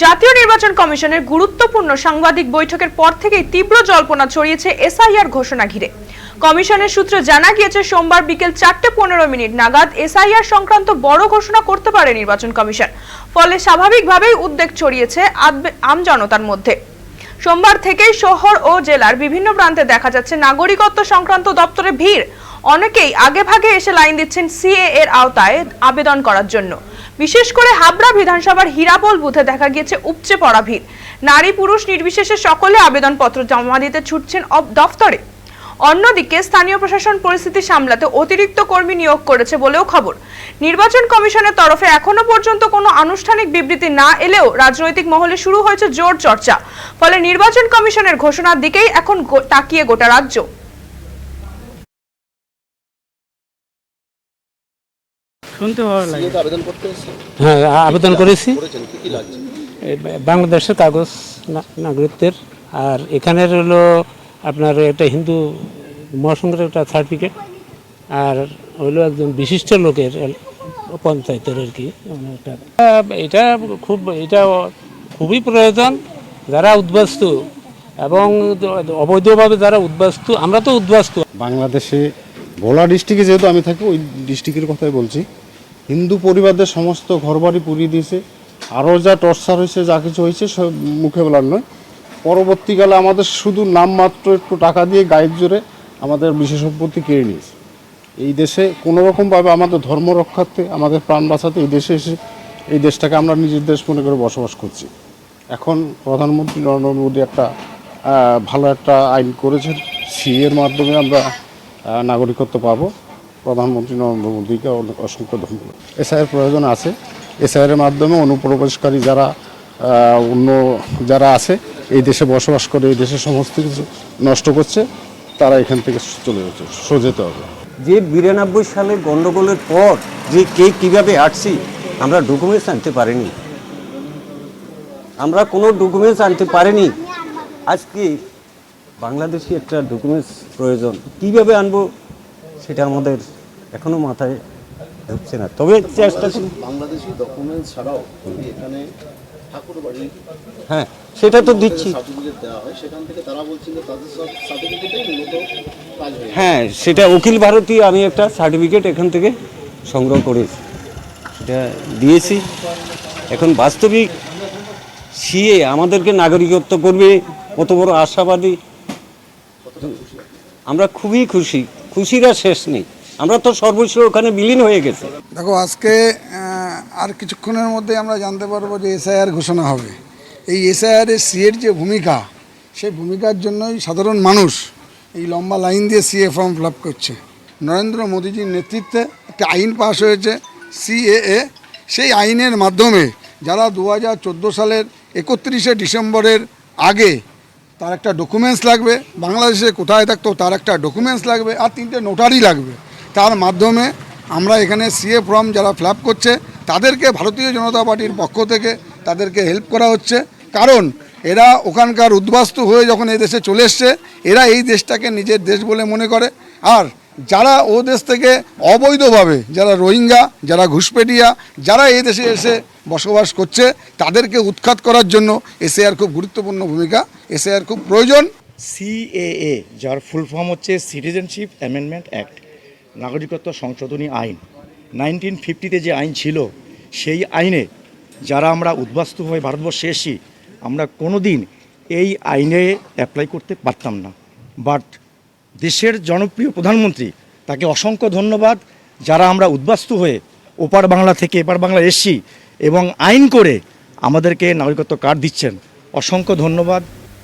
জাতীয় নির্বাচন কমিশনের গুরুত্বপূর্ণ সাংবাদিক বৈঠকের পর থেকেই তীব্র জল্পনা ছড়িয়েছে এসআইআর ঘোষণা ঘিরে। কমিশনের সূত্রে জানা গিয়েছে, সোমবার বিকেল চারটে পনেরো মিনিট নাগাদ এসআইআর সংক্রান্ত বড় ঘোষণা করতে পারে নির্বাচন কমিশন। ফলে স্বাভাবিকভাবেই উদ্বেগ ছড়িয়েছে আমজনতার মধ্যে। সোমবার থেকেই শহর ও জেলার বিভিন্ন প্রান্তে দেখা যাচ্ছে নাগরিকত্ব সংক্রান্ত দপ্তরে ভিড়। অনেকেই আগে ভাগে এসে লাইন দিচ্ছেন সিএ এর আওতায় আবেদন করার জন্য। বিশেষ করে হাবড়া বিধানসভার হীরাপোল বুথে দেখা গিয়েছে উপচে পড়া ভিড়। নারী পুরুষ নির্বিশেষে সকলে আবেদনপত্র জমা দিতে ছুটছেন দফতরে। অন্যদিকে স্থানীয় প্রশাসন পরিস্থিতি সামলাতে অতিরিক্ত কর্মী নিয়োগ করেছে বলেও খবর। নির্বাচন কমিশনের তরফে এখনও পর্যন্ত কোনো আনুষ্ঠানিক বিবৃতি না এলেও রাজনৈতিক মহলে শুরু হয়েছে জোর চর্চা। ফলে নির্বাচন কমিশনের ঘোষণার দিকেই এখন তাকিয়ে গোটা রাজ্য। শুনতে ভালো লাগে। আবেদন করতে হ্যাঁ আবেদন করেছি। বাংলাদেশের কাগজ নাগরিকদের। আর এখানের হলো আপনার একটা হিন্দু মহাসংঘের একটা সার্টিফিকেট আর হলো একজন বিশিষ্ট লোকের পঞ্চায়েতের আর কি মানে একটা। এটা খুব এটা খুবই প্রয়োজন। যারা উদ্বাস্তু এবং অবৈধভাবে যারা উদ্বাস্তু আমরা তো উদ্বাস্তু। বাংলাদেশে ভোলা ডিস্ট্রিক্টে যেহেতু আমি থাকি ওই ডিস্ট্রিক্টের কথাই বলছি। হিন্দু পরিবারদের সমস্ত ঘরবাড়ি পুড়িয়ে দিয়েছে। আরও যা টর্চার হয়েছে, যা কিছু হয়েছে, সব মুখে বলার নয়। পরবর্তীকালে আমাদের শুধু নামমাত্র একটু টাকা দিয়ে গায়ের জোরে আমাদের বিশেষ সম্পত্তি কেড়ে নিয়েছে। এই দেশে কোনো রকমভাবে আমাদের ধর্ম রক্ষার্থে, আমাদের প্রাণ বাঁচাতে এই দেশে এসে এই দেশটাকে আমরা নিজের দেশ মনে করে বসবাস করছি। এখন প্রধানমন্ত্রী নরেন্দ্র মোদী একটা ভালো একটা আইন করেছেন। সি এর মাধ্যমে আমরা নাগরিকত্ব পাবো। প্রধানমন্ত্রী নরেন্দ্র মোদীকে অসংখ্য ধন্যবাদ। এসআইয়ের প্রয়োজন আছে। এসআইয়ের মাধ্যমে অনুপ্রবেশকারী যারা অন্য যারা আছে, এই দেশে বসবাস করে, এই দেশে সমস্ত কিছু নষ্ট করছে, তারা এখান থেকে চলে যাচ্ছে সরে হবে। যে বিরানব্বই সালের গন্ডগোলের পর যে কে কীভাবে আসছি আমরা ডকুমেন্টস আনতে পারিনি। আমরা কোনো ডকুমেন্টস আনতে পারিনি। আজকে বাংলাদেশি একটা ডকুমেন্টস প্রয়োজন। কীভাবে আনব? সেটা আমাদের এখনও মাথায় ঢুকছে না। তবে চেষ্টা বাংলাদেশি ডকুমেন্টস ছাড়াও এখানে ঠাকুর বাড়ির হ্যাঁ সেটা তো দিচ্ছি। হ্যাঁ। সেটা অখিল ভারতী আমি একটা সার্টিফিকেট এখান থেকে সংগ্রহ করেছি সেটা দিয়েছি। এখন বাস্তবিক সিএ আমাদেরকে নাগরিকত্ব করবে কত বড় আশাবাদী। আমরা খুবই খুশি। খুশির শেষ নেই। আমরা তো সর্বস্ব ওখানে বিলীন হয়ে গেছে। দেখো, আজকে আর কিছুক্ষণের মধ্যে আমরা জানতে পারব যে এসআইআর ঘোষণা হবে। এই এসআইআরের সিএর যে ভূমিকা সেই ভূমিকার জন্যই সাধারণ মানুষ এই লম্বা লাইন দিয়ে সিএ ফর্ম ফিল করছে। নরেন্দ্র মোদীজির নেতৃত্বে একটা আইন পাশ হয়েছে সিএএ সেই আইনের মাধ্যমে যারা দু হাজার চোদ্দ সালের একত্রিশে ডিসেম্বরের আগে তার একটা ডকুমেন্টস লাগবে, বাংলাদেশে কোথায় থাকতো তার একটা ডকুমেন্টস লাগবে আর তিনটে নোটারি লাগবে। তার মাধ্যমে আমরা এখানে সিএ ফর্ম যারা ফিল করছে, তাদেরকে ভারতীয় জনতা পার্টির পক্ষ থেকে তাদেরকে হেল্প করা হচ্ছে। কারণ এরা ওখানকার উদ্বাস্তু হয়ে যখন এই দেশে চলে এসছে, এরা এই দেশটাকে নিজের দেশ বলে মনে করে। আর যারা ও দেশ থেকে অবৈধভাবে যারা রোহিঙ্গা, যারা ঘুষপেটিয়া, যারা এই দেশে এসে বসবাস করছে, তাদেরকে উৎখাত করার জন্য এসএআর খুব গুরুত্বপূর্ণ ভূমিকা এসএআর খুব প্রয়োজন। সিএএ, যার ফুল ফর্ম হচ্ছে সিটিজেনশিপ অ্যামেন্ডমেন্ট অ্যাক্ট নাগরিকত্ব সংশোধনী আইন। নাইনটিন ফিফটিতে যে আইন ছিল, সেই আইনে যারা আমরা উদ্বাস্তু হয়ে ভারতবর্ষে এসি আমরা কোনো দিন এই আইনে অ্যাপ্লাই করতে পারতাম না। বাট দেশের জনপ্রিয় প্রধানমন্ত্রী, তাকে অসংখ্য ধন্যবাদ। যারা আমরা উদ্বাস্তু হয়ে ওপার বাংলা থেকে এপার বাংলা এসছি এবং আইন করে আমাদেরকে নাগরিকত্ব কার্ড দিচ্ছেন, অসংখ্য ধন্যবাদ।